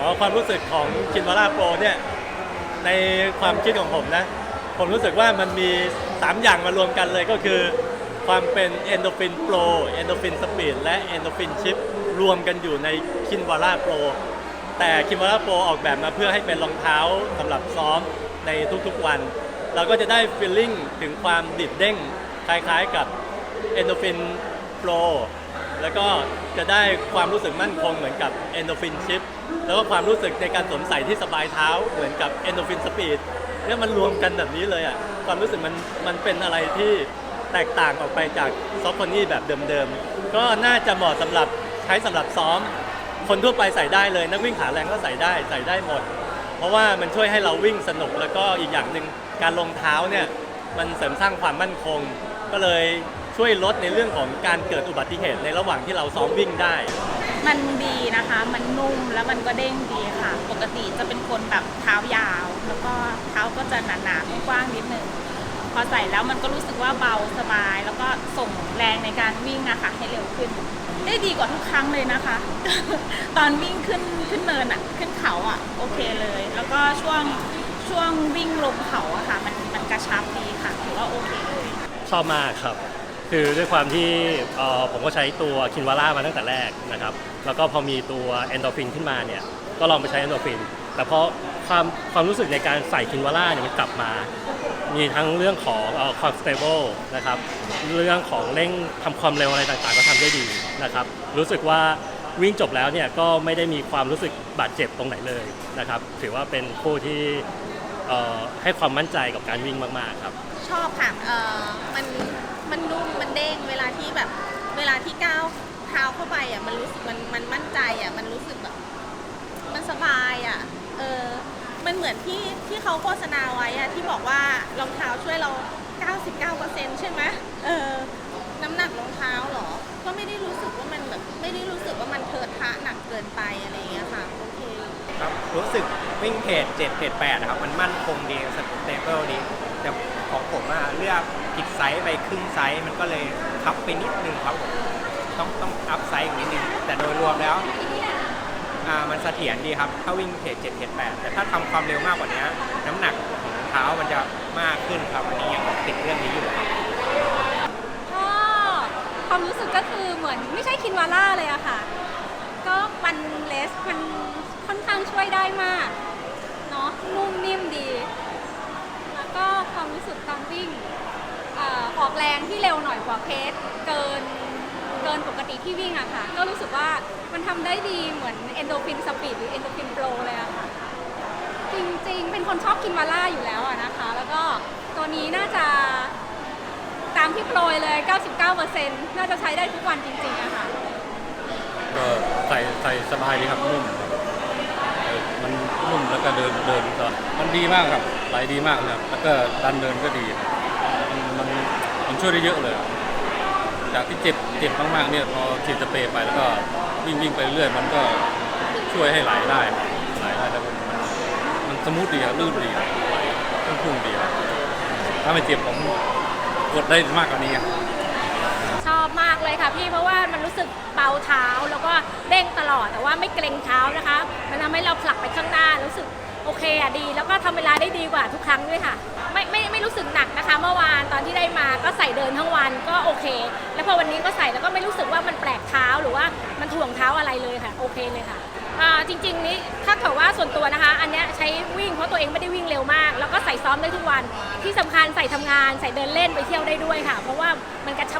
อ๋อความรู้สึกของคินวาร่าโปรเนี่ยในความคิดของผมนะ ผมรู้สึกว่ามันมี 3 อย่างมารวมกันเลยก็คือ ความเป็นเอนโดฟินโปรเอนโดฟินสปีดและเอนโดฟินชิปรวมกันอยู่ในคินวาร่าโปรแต่คินวาร่าโปรออกแบบมาเพื่อให้เป็นรองเท้าสำหรับซ้อมในทุกๆวัน เราก็จะได้ฟีลลิ่งถึงความดิดเด้งคล้ายๆกับเอนโดฟินโปร แล้วก็จะได้ความรู้สึกมั่นคงเหมือนกับเอนโดฟินชิปแล้วก็ความรู้สึกในการสวมใส่ที่สบายเท้าเหมือนกับเอนโดฟินสปีดเนี่ยมันรวมกันแบบนี้เลยอะความรู้สึกมันมันเป็นอะไรที่แตกต่างออกไปจากซอฟต์พอนี่แบบเดิมๆ ก็น่าจะเหมาะสำหรับใช้สำหรับซ้อม คนทั่วไปใส่ได้เลย นักวิ่งขาแรงก็ใส่ได้ใส่ได้หมด เพราะว่ามันช่วยให้เราวิ่งสนุกแล้วก็อีกอย่างหนึ่งการลงเท้าเนี่ยมันเสริมสร้างความมั่นคง ก็เลย ช่วยลดในเรื่องของการเกิดอุบัติเหตุในระหว่างที่เราซ้อมวิ่งได้ มันดีนะคะ มันนุ่มแล้วมันก็เด้งดีค่ะ ปกติจะเป็นคนแบบเท้ายาว แล้วก็เท้าก็จะหนาๆกว้างๆนิดนึง พอใส่แล้วมันก็รู้สึกว่าเบาสบาย แล้วก็ส่งแรงในการวิ่งนะคะให้เร็วขึ้น ได้ดีกว่าทุกครั้งเลยนะคะ ตอนวิ่งขึ้นขึ้นเนินอะขึ้นเขาอะโอเคเลย แล้วก็ช่วงช่วงวิ่งลงเขาอะค่ะ มันมันกระชับดีค่ะถือว่าโอเคเลย ชอบมากครับ คือด้วยความที่เอ่อผมก็ใช้ตัวคินวาร่ามาตั้งแต่แรกนะครับ แล้วก็พอมีตัวเอนโดฟินขึ้นมาเนี่ย ก็ลองไปใช้เอนโดฟิน แต่พอความความรู้สึกในการใส่คินวาร่าเนี่ยมันกลับมา มีทั้งเรื่องของเอ่อความสเตเบิลนะครับ เรื่องของเร่งทำความเร็วอะไรต่างๆ ก็ทำได้ดีนะครับ รู้สึกว่าวิ่งจบแล้วเนี่ยก็ไม่ได้มีความรู้สึกบาดเจ็บตรงไหนเลยนะครับ ถือว่าเป็นคู่ที่ เอ่อให้ความมั่นใจกับการวิ่งมากๆครับ ชอบค่ะ เออมัน มันนุ่ม มันเด้ง เวลาที่แบบ เวลาที่ก้าวเท้าเข้าไปอะ มันรู้สึก มัน มันมั่นใจอะ มันรู้สึกแบบ มันสบายอะ เออ มันเหมือนที่ที่เขาโฆษณาไว้อะ ที่บอกว่ารองเท้าช่วยเรา 99%ใช่ไหมเออ น้ำหนักรองเท้าเหรอ ก็ไม่ได้รู้สึกว่ามันแบบ ไม่ได้รู้สึกว่ามันเทิดทะหนักเกินไปอะไรอย่างเงี้ย รู้สึกวิ่งเพจ7เพจ8นะครับ มันมั่นคงดีสเตเบิลดี แต่ของผมอะเลือกผิดไซส์ไปครึ่งไซส์ มันก็เลยทับไปนิดนึงครับผมต้องต้องอัพไซส์อีกนิดนึง แต่โดยรวมแล้วอ่ามันเสถียรดีครับ ถ้าวิ่งเพจ7เพจ8แต่ถ้าทำความเร็วมากกว่านี้น้ำหนักของเท้ามันจะมากขึ้นครับอันนี้ยังติดเรื่องนี้อยู่ครับก็ความรู้สึกก็คือเหมือนไม่ใช่คินวาร่าเลยอะค่ะ ก็มันเลสมัน ค่อนข้างช่วยได้มากเนาะนุ่มนิ่มดี แล้วก็ความรู้สึกตอนวิ่งเอ่อออกแรงที่เร็วหน่อยกว่าเคสเกินเกินปกติที่วิ่งอะค่ะ ก็รู้สึกว่ามันทำได้ดีเหมือนเอนโดฟินสปีดหรือเอนโดฟินโปรเลยอะค่ะ จริงๆ เป็นคนชอบกินวาล่าอยู่แล้วอะนะคะ แล้วก็ตัวนี้น่าจะตามที่โปรยเลย 99%น่าจะใช้ได้ทุกวันจริงๆอะค่ะ ก็ใส่ใส่สบายดีครับนุ่ม นุ่มแล้วก็เดินเดินก็มันดีมากครับไหลดีมากเลยครับแล้วก็ดันเดินก็ดีมันมันมันช่วยได้เยอะเลยจากที่เจ็บเจ็บมากๆเนี่ยพอฉีดสเปรย์ไปแล้วก็วิ่งวิ่งไปเรื่อยมันก็ช่วยให้ไหลได้ไหลได้แล้วมันมันสมูทดีครับลื่นดีไหลพุ่งๆดีครับถ้าไม่เจ็บผมกดได้มากกว่านี้ครับ มากเลยค่ะพี่เพราะว่ามันรู้สึกเบาเท้าแล้วก็เด้งตลอดแต่ว่าไม่เกรงเท้านะคะ มันทำให้เราผลักไปข้างหน้ารู้สึกโอเคอะดี แล้วก็ทำเวลาได้ดีกว่าทุกครั้งด้วยค่ะ ไม่ไม่ไม่รู้สึกหนักนะคะ เมื่อวานตอนที่ได้มาก็ใส่เดินทั้งวันก็โอเค แล้วพอวันนี้ก็ใส่แล้วก็ไม่รู้สึกว่ามันแปลกเท้าหรือว่ามันถ่วงเท้าอะไรเลยค่ะโอเคเลยค่ะจริงๆนี้ถ้าเกิดว่าส่วนตัวนะคะ อันนี้ใช้วิ่งเพราะตัวเองไม่ได้วิ่งเร็วมาก แล้วก็ใส่ซ้อมได้ทุกวัน ที่สำคัญใส่ทำงาน ใส่เดินเล่นไปเที่ยวได้ด้วยค่ะ เพราะว่ามันกระชับ